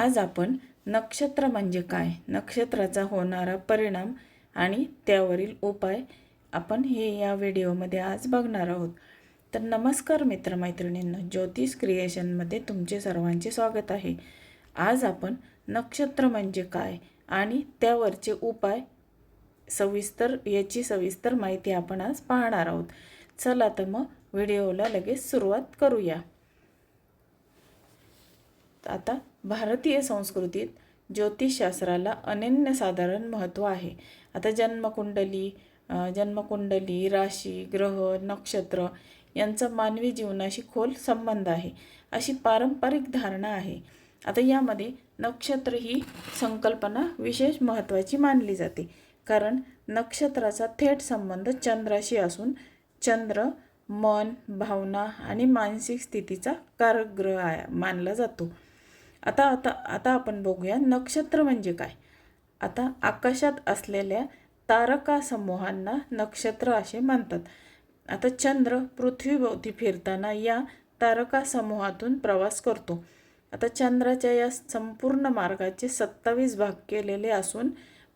आज आपण नक्षत्र म्हणजे काय? नक्षत्राचा होणारा परिणाम आणि त्यावरील उपाय आपण हे या व्हिडिओमध्ये आज बघणार आहोत. तर नमस्कार मित्रमैत्रिणींना ज्योतिष क्रिएशनमध्ये तुमचे सर्वांचे स्वागत आहे. आज आपण नक्षत्र म्हणजे काय आणि त्यावरचे उपाय सविस्तर याची सविस्तर माहिती आपण आज पाहणार आहोत. चला तर मग व्हिडिओला लगेच सुरुवात करूया. आता भारतीय संस्कृतीत ज्योतिषशास्त्राला अनन्यसाधारण महत्त्व आहे. आता जन्मकुंडली जन्मकुंडली राशी ग्रह नक्षत्र यांचा मानवी जीवनाशी खोल संबंध आहे. अशी पारंपरिक धारणा आहे. आता यामध्ये नक्षत्र ही संकल्पना विशेष महत्त्वाची मानली जाते. कारण नक्षत्राचा थेट संबंध चंद्राशी असून चंद्र मन भावना आणि मानसिक स्थितीचा कारक ग्रह आहे मानला जातो. आता आता आता आपण बघूया नक्षत्र म्हणजे काय? आता आकाशात असलेल्या तारका समूहांना नक्षत्र असे म्हणतात. आता चंद्र पृथ्वीभोवती फिरताना या तारका समूहातून प्रवास करतो. आता चंद्राच्या या संपूर्ण मार्गाचे सत्तावीस भाग केलेले असून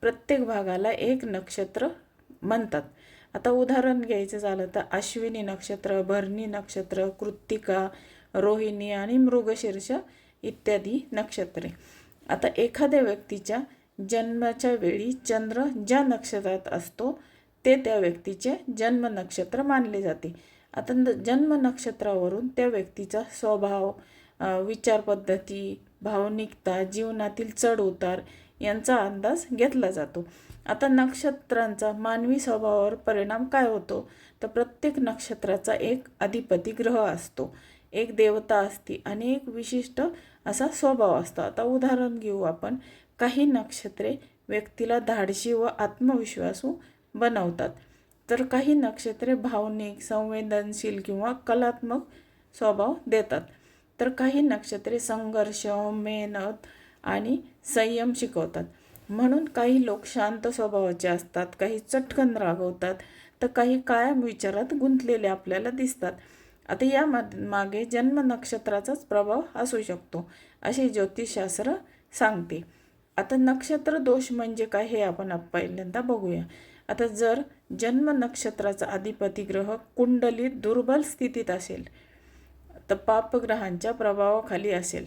प्रत्येक भागाला एक नक्षत्र म्हणतात. आता उदाहरण घ्यायचं झालं तर अश्विनी नक्षत्र भरणी नक्षत्र कृत्तिका रोहिणी आणि मृगशीर्ष इत्यादी नक्षत्रे. आता एखाद्या व्यक्तीच्या जन्माच्या वेळी चंद्र ज्या नक्षत्रात असतो ते त्या व्यक्तीचे जन्म नक्षत्र मानले जाते. आता न- जन्म नक्षत्रावरून त्या व्यक्तीचा स्वभाव विचारपद्धती भावनिकता जीवनातील चढ उतार यांचा अंदाज घेतला जातो. आता नक्षत्रांचा मानवी स्वभावावर परिणाम काय होतो? तर प्रत्येक नक्षत्राचा एक अधिपती ग्रह असतो. एक देवता असते आणि एक विशिष्ट असा स्वभाव असतो. आता उदाहरण घेऊ आपण. काही नक्षत्रे व्यक्तीला धाडशी व आत्मविश्वासू बनवतात. तर काही नक्षत्रे भावनिक संवेदनशील किंवा कलात्मक स्वभाव देतात. तर काही नक्षत्रे संघर्ष मेहनत आणि संयम शिकवतात. म्हणून काही लोक शांत स्वभावाचे असतात काही चटकन रागवतात तर काही कायम विचारात गुंतलेले आपल्याला दिसतात. आता या मागे जन्म नक्षत्राचाच प्रभाव असू शकतो असे ज्योतिषशास्त्र सांगते. आता नक्षत्र दोष म्हणजे काय हे आपण पहिल्यांदा बघूया. आता जर जन्म नक्षत्राचा अधिपती ग्रह कुंडलीत दुर्बल स्थितीत असेल तर पापग्रहांच्या प्रभावाखाली असेल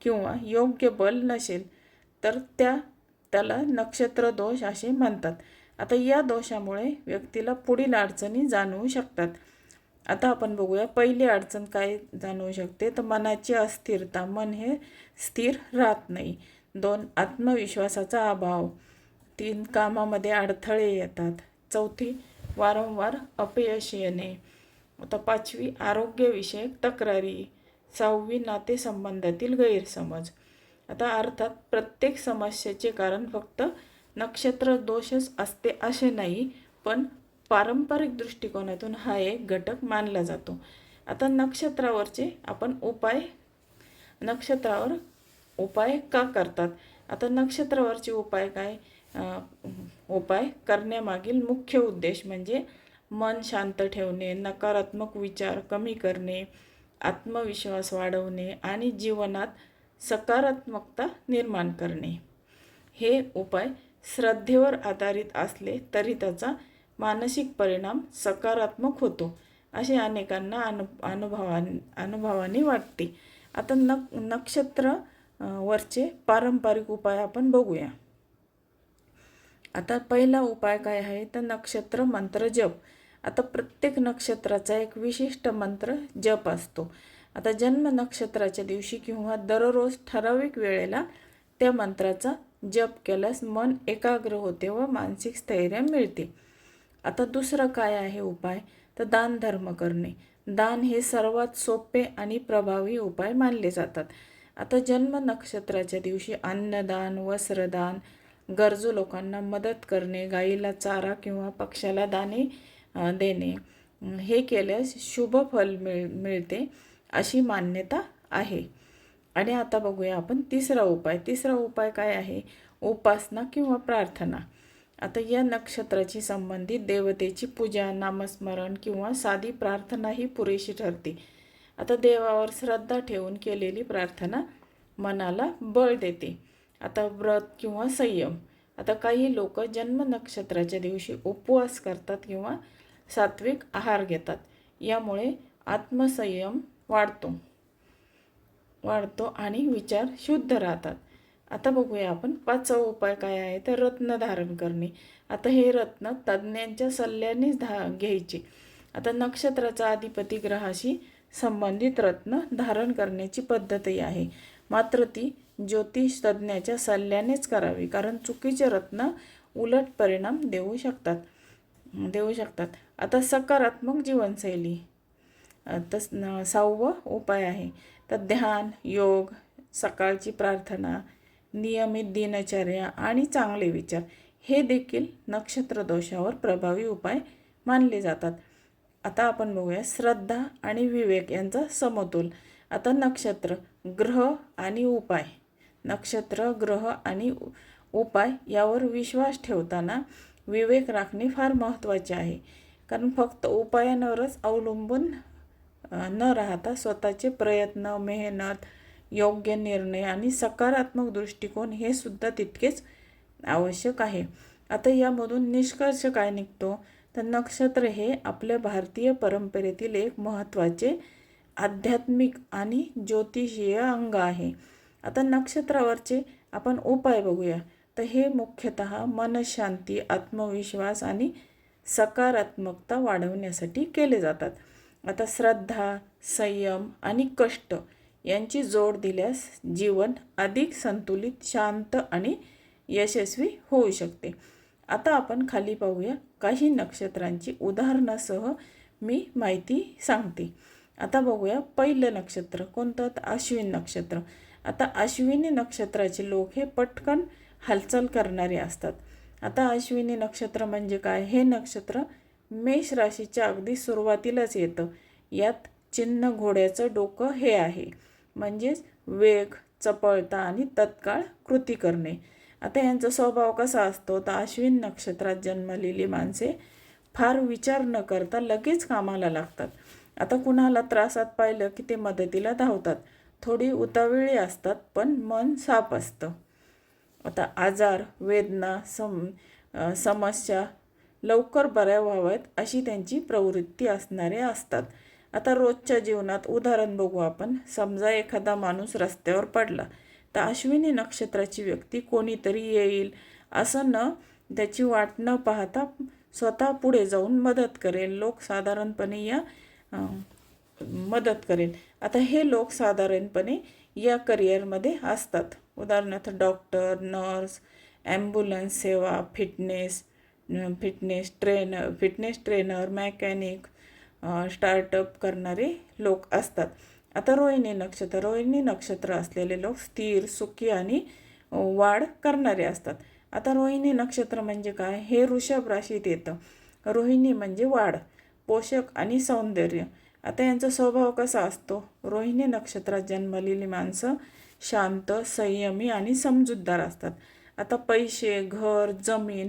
किंवा योग्य बल नसेल तर त्या त्याला नक्षत्र दोष असे म्हणतात. आता या दोषामुळे व्यक्तीला पुढील अडचणी जाणवू शकतात. आता आपण बघूया पहिली अडचण काय जाणवू शकते? तर मनाची अस्थिरता मन हे स्थिर राहत नाही. दोन आत्मविश्वासाचा अभाव. तीन कामामध्ये अडथळे येतात. चौथी वारंवार अपयश येणे. आता पाचवी आरोग्यविषयक तक्रारी. सहावी नातेसंबंधातील गैरसमज. आता अर्थात प्रत्येक समस्येचे कारण फक्त नक्षत्र दोषच असते असे नाही पण पारंपरिक दृष्टिकोनातून हा एक घटक मानला जातो. आता नक्षत्रावरचे आपण उपाय नक्षत्रावर उपाय का करतात? आता नक्षत्रावरचे उपाय काय? उपाय करण्यामागील मुख्य उद्देश म्हणजे मन शांत ठेवणे नकारात्मक विचार कमी करणे आत्मविश्वास वाढवणे आणि जीवनात सकारात्मकता निर्माण करणे. हे उपाय श्रद्धेवर आधारित असले तरी त्याचा मानसिक परिणाम सकारात्मक होतो असे अनेकांना अनु अनुभवा अनुभवाने वाटते. आता नक नक्षत्र वरचे पारंपरिक उपाय आपण बघूया. आता पहिला उपाय काय आहे? तर नक्षत्र मंत्र जप. आता प्रत्येक नक्षत्राचा एक विशिष्ट मंत्र जप असतो. आता जन्म नक्षत्राच्या दिवशी किंवा दररोज ठराविक वेळेला त्या मंत्राचा जप केल्यास मन एकाग्र होते व मानसिक स्थैर्य मिळते. आता दुसरं काय आहे उपाय? तर दान धर्म करणे. दान हे सर्वात सोपे आणि प्रभावी उपाय मानले जातात. आता जन्म नक्षत्राच्या दिवशी अन्नदान वस्त्रदान गरजू लोकांना मदत करणे गाईला चारा किंवा पक्ष्याला दाणे देणे हे केल्यास शुभ फल मिळ मिळते अशी मान्यता आहे. आणि आता बघूया आपण तिसरा उपाय. तिसरा उपाय काय आहे? उपासना किंवा प्रार्थना. आता या नक्षत्राची संबंधित देवतेची पूजा नामस्मरण किंवा साधी प्रार्थना ही पुरेशी ठरते. आता देवावर श्रद्धा ठेवून केलेली प्रार्थना मनाला बळ देते. आता व्रत किंवा संयम. आता काही लोक जन्म नक्षत्राच्या दिवशी उपवास करतात किंवा सात्विक आहार घेतात. यामुळे आत्मसंयम वाढतो. वाढतो आणि विचार शुद्ध राहतात. आता बघूया आपण. पाचवा उपाय काय आहे? तर रत्न धारण करणे. आता हे रत्न तज्ज्ञांच्या सल्ल्यानेच धा घ्यायचे. आता नक्षत्राचा अधिपती ग्रहाशी संबंधित रत्न धारण करण्याची पद्धतही आहे. मात्र ती ज्योतिष तज्ज्ञाच्या सल्ल्यानेच करावी कारण चुकीचे रत्न उलट परिणाम देऊ शकतात. देऊ शकतात. आता सकारात्मक जीवनशैली. तस सहावं उपाय आहे. तर ध्यान योग सकाळची प्रार्थना नियमित दिनचर्या आणि चांगले विचार हे देखील नक्षत्र दोषावर प्रभावी उपाय मानले जातात. आता आपण बघूया श्रद्धा आणि विवेक यांचा समतोल. आता नक्षत्र ग्रह आणि उपाय. नक्षत्र ग्रह आणि उपाय यावर विश्वास ठेवताना विवेक राखणे फार महत्त्वाचे आहे. कारण फक्त उपायांवरच अवलंबून न राहता स्वतःचे प्रयत्न मेहनत योग्य निर्णय आणि सकारात्मक दृष्टिकोन हे सुद्धा तितकेच आवश्यक आहे. आता यामधून निष्कर्ष काय निघतो? तर नक्षत्र हे आपल्या भारतीय परंपरेतील एक महत्त्वाचे आध्यात्मिक आणि ज्योतिषीय अंग आहे. आता नक्षत्रावरचे आपण उपाय बघूया. तर हे मुख्यतः मनशांती आत्मविश्वास आणि सकारात्मकता वाढवण्यासाठी केले जातात. आता श्रद्धा संयम आणि कष्ट यांची जोड दिल्यास जीवन अधिक संतुलित शांत आणि यशस्वी होऊ शकते. आता आपण खाली पाहूया काही नक्षत्रांची उदाहरणासह मी माहिती सांगते. आता बघूया पहिलं नक्षत्र कोणतं? तर अश्विन नक्षत्र. आता अश्विनी नक्षत्राचे लोक हे पटकन हालचाल करणारे असतात. आता अश्विनी नक्षत्र म्हणजे काय? हे नक्षत्र मेष राशीच्या अगदी सुरुवातीलाच येतं. यात चिन्ह घोड्याचं डोकं हे आहे. म्हणजेच वेग चपळता आणि तत्काळ कृती करणे. आता यांचा स्वभाव कसा असतो? तर अश्विन नक्षत्रात जन्मलेली माणसे फार विचार न करता लगेच कामाला लागतात. आता कुणाला त्रासात पाहिलं की ते मदतीला धावतात. थोडी उतावेळी असतात पण मन साफ असतं. आता आजार वेदना सम समस्या लवकर बऱ्या व्हाव्यात अशी त्यांची प्रवृत्ती असणारे असतात. आता रोजच्या जीवनात उदाहरण बघू आपण. समजा एखादा माणूस रस्त्यावर पडला तर अश्विनी नक्षत्राची व्यक्ती कोणीतरी येईल. असं न त्याची वाट न पाहता स्वतः पुढे जाऊन मदत करेल. लोक साधारणपणे या मदत करेल. आता हे लोक साधारणपणे या करिअरमध्ये असतात. उदाहरणार्थ डॉक्टर नर्स ॲम्ब्युलन्स सेवा fitness fitness trainer fitness trainer mechanic startup करणारे लोक असतात. आता रोहिणी नक्षत्र रोहिणी नक्षत्र असलेले लोक स्थिर सुखी आणि वाढ करणारे असतात. आता रोहिणी नक्षत्र म्हणजे काय? हे वृषभ राशीत येतं. रोहिणी म्हणजे वाढ पोषक आणि सौंदर्य. आता यांचा स्वभाव कसा असतो? रोहिणी नक्षत्रात जन्मलेली माणसं शांत संयमी आणि समजूतदार असतात. आता पैसे घर जमीन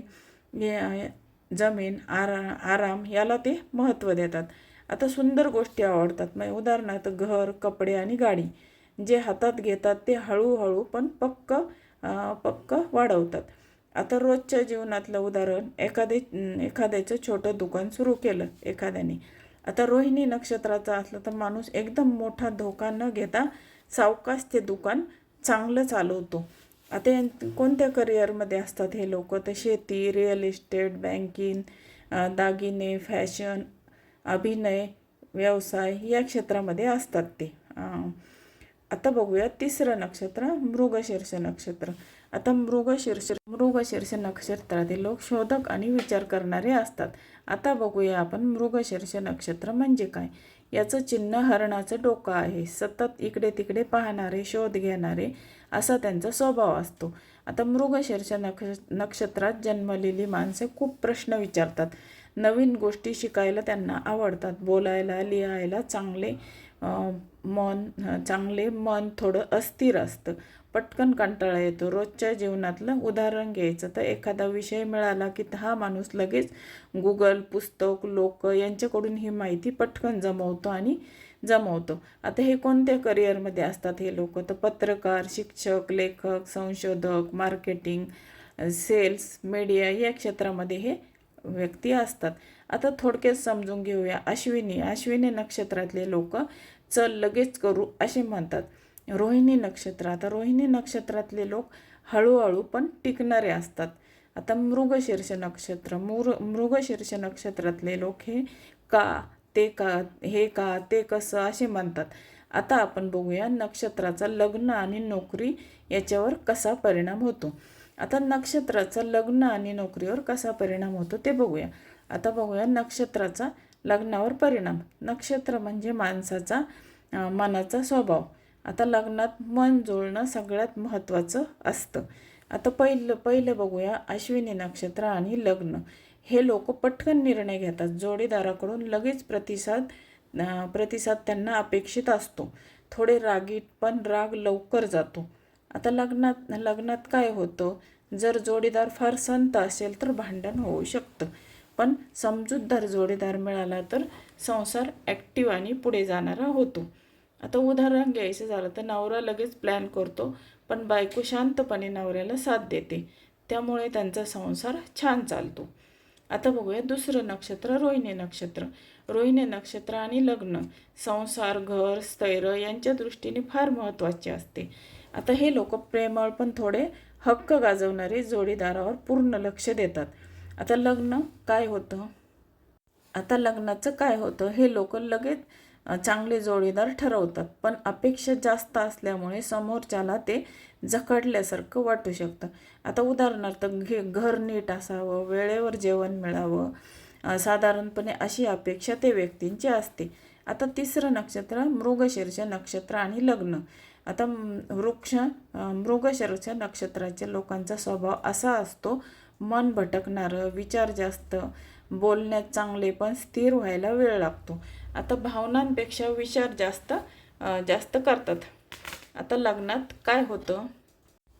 जमीन आरा आराम याला ते महत्त्व देतात. आता सुंदर गोष्टी आवडतात. म्हणजे उदाहरणार्थ घर कपडे आणि गाडी. जे हातात घेतात ते हळूहळू पण पक्क पक्क वाढवतात. आता रोजच्या जीवनातलं उदाहरण एखादे एखाद्याचं छोटं दुकान सुरू केलं एखाद्याने. आता रोहिणी नक्षत्राचा असलं तर माणूस एकदम मोठा धोका न घेता सावकाश ते दुकान चांगलं चालवतो. आता कोणत्या करिअरमध्ये असतात हे लोक? तर शेती रिअल इस्टेट बँकिंग दागिने फॅशन अभिनय व्यवसाय या क्षेत्रामध्ये असतात ते. आता बघूया तिसरं नक्षत्र मृगशीर्ष नक्षत्र. आता मृगशीर्ष मृगशीर्ष नक्षत्रातील लोक शोधक आणि विचार करणारे असतात. आता बघूया आपण मृगशीर्ष नक्षत्र म्हणजे काय? याचं चिन्ह हरणाचं डोकं आहे. सतत इकडे तिकडे पाहणारे शोध घेणारे असा त्यांचा स्वभाव असतो. आता मृगशीर्ष नक्ष नक्षत्रात जन्मलेली माणसे खूप प्रश्न विचारतात. नवीन गोष्टी शिकायला त्यांना आवडतात. बोलायला लिहायला चांगले मन चांगले मन थोडं अस्थिर असतं. पटकन कंटाळा येतो. रोजच्या जीवनातलं उदाहरण घ्यायचं तर एखादा विषय मिळाला की हा माणूस लगेच गुगल पुस्तक लोक यांच्याकडून ही माहिती पटकन जमवतो आणि जमवतो. आता हे कोणत्या करिअरमध्ये असतात हे लोक? तर पत्रकार शिक्षक लेखक संशोधक मार्केटिंग सेल्स मीडिया या क्षेत्रामध्ये हे व्यक्ती असतात. आता थोडक्यात समजून घेऊया. अश्विनी अश्विनी नक्षत्रातले लोक चल लगेच करू असे म्हणतात. रोहिणी नक्षत्र आता रोहिणी नक्षत्रातले लोक हळूहळू पण टिकणारे असतात. आता मृगशीर्ष नक्षत्र मृ मृगशीर्ष नक्षत्रातले लोक हे का ते का हे का ते कसं असे म्हणतात. आता आपण बघूया नक्षत्राचा लग्न आणि नोकरी याच्यावर कसा परिणाम होतो. आता नक्षत्राचा लग्न आणि नोकरीवर कसा परिणाम होतो ते बघूया. आता बघूया नक्षत्राचा लग्नावर परिणाम. नक्षत्र म्हणजे माणसाचा मनाचा स्वभाव. आता लग्नात मन जुळणं सगळ्यात महत्त्वाचं असतं. आता पहिलं पहिलं बघूया अश्विनी नक्षत्र आणि लग्न. हे लोक पटकन निर्णय घेतात. जोडीदाराकडून लगेच प्रतिसाद प्रतिसाद त्यांना अपेक्षित असतो. थोडे रागीट पण राग लवकर जातो. आता लग्नात लग्नात काय होतं? जर जोडीदार फार संत असेल तर भांडण होऊ शकतं. पण समजूतदार जोडीदार मिळाला तर संसार ॲक्टिव्ह आणि पुढे जाणारा होतो. आता उदाहरण घ्यायचं झालं तर नवरा लगेच प्लॅन करतो पण बायको शांतपणे नवऱ्याला साथ देते. त्यामुळे त्यांचा संसार छान चालतो. आता बघूया दुसरं नक्षत्र रोहिणी नक्षत्र. रोहिणी नक्षत्र आणि लग्न. संसार घर स्थैर्य यांच्या दृष्टीने फार महत्त्वाचे असते. आता हे लोक प्रेमळ पण थोडे हक्क गाजवणारे जोडीदारावर पूर्ण लक्ष देतात. आता लग्न काय होतं? आता लग्नाचं काय होतं? हे लोक लगेच चांगले जोडीदार ठरवतात. पण अपेक्षा जास्त असल्यामुळे समोरच्याला ते जखडल्यासारखं वाटू शकतं. आता उदाहरणार्थ घे घर नीट असावं वेळेवर जेवण मिळावं साधारणपणे अशी अपेक्षा ते व्यक्तींची असते. आता तिसरं नक्षत्र मृगशीर्ष नक्षत्र आणि लग्न. आता वृक्ष अ, नक्षत्राच्या लोकांचा स्वभाव असा असतो मन भटकणारं विचार जास्त बोलण्यात चांगले पण स्थिर व्हायला वेळ लागतो. आता भावनांपेक्षा विचार जास्त जास्त करतात. आता लग्नात काय होतं?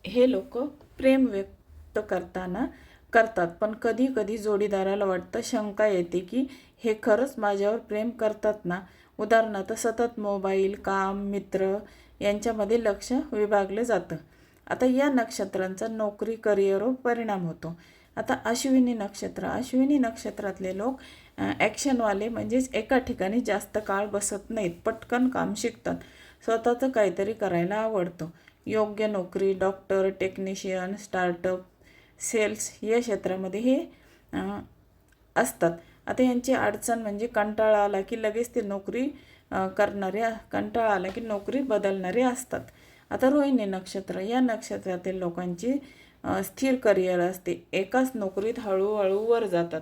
हे लोक प्रेम व्यक्त करताना करतात पण कधी कधी जोडीदाराला वाटतं शंका येते की हे खरंच माझ्यावर प्रेम करतात ना? उदाहरणार्थ सतत मोबाईल काम मित्र यांच्यामध्ये लक्ष विभागलं जातं. आता या नक्षत्रांचा नोकरी करिअरवर परिणाम होतो. आता अश्विनी नक्षत्र अश्विनी नक्षत्रातले लोक ॲक्शनवाले म्हणजेच एका ठिकाणी जास्त काळ बसत नाहीत पटकन काम शिकतात. स्वतःचं काहीतरी करायला आवडतं. योग्य नोकरी डॉक्टर टेक्निशियन स्टार्टअप सेल्स या क्षेत्रामध्ये हे असतात. आता यांची अडचण म्हणजे कंटाळा आला की लगेच ते नोकरी करणारे कंटाळा आला की नोकरी बदलणारे असतात. आता रोहिणी नक्षत्र या नक्षत्रातील लोकांची स्थिर करिअर असते. एकाच नोकरीत हळूहळू वर जातात.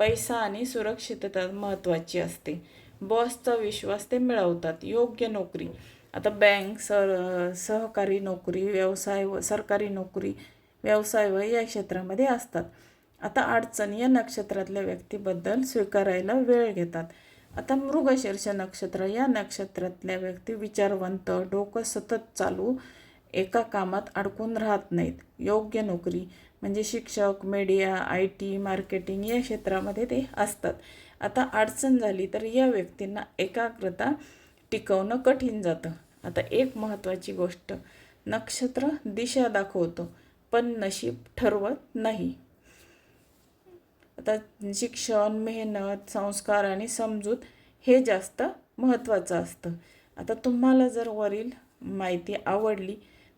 पैसा आणि सुरक्षितता महत्त्वाची असते. बॉसचा विश्वास ते मिळवतात. योग्य नोकरी. आता बँक सर सहकारी नोकरी व्यवसाय व सरकारी नोकरी व्यवसाय व या क्षेत्रामध्ये असतात. आता अडचण या नक्षत्रातल्या व्यक्तीबद्दल स्वीकारायला वेळ घेतात. आता मृगशीर्ष नक्षत्र या नक्षत्रातल्या व्यक्ती विचारवंत डोकं सतत चालू एका कामात अडकून राहत नाहीत. योग्य नोकरी म्हणजे शिक्षक मीडिया आय टी मार्केटिंग या क्षेत्रामध्ये ते असतात. आता अडचण झाली तर या व्यक्तींना एकाग्रता टिकवणं कठीण जातं. आता एक महत्त्वाची गोष्ट नक्षत्र दिशा दाखवतो पण नशीब ठरवत नाही. आता शिक्षण मेहनत संस्कार आणि समजूत हे जास्त महत्त्वाचं असतं. आता तुम्हाला जर वरील माहिती आवडली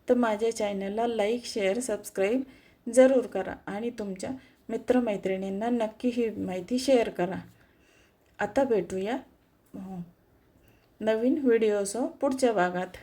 तर माझ्या चॅनलला लाईक शेअर सबस्क्राईब जरूर करा आणि तुमच्या मित्रमैत्रिणींना नक्की ही माहिती शेअर करा. आता भेटूया हो, नवीन व्हिडिओसह पुढच्या भागात.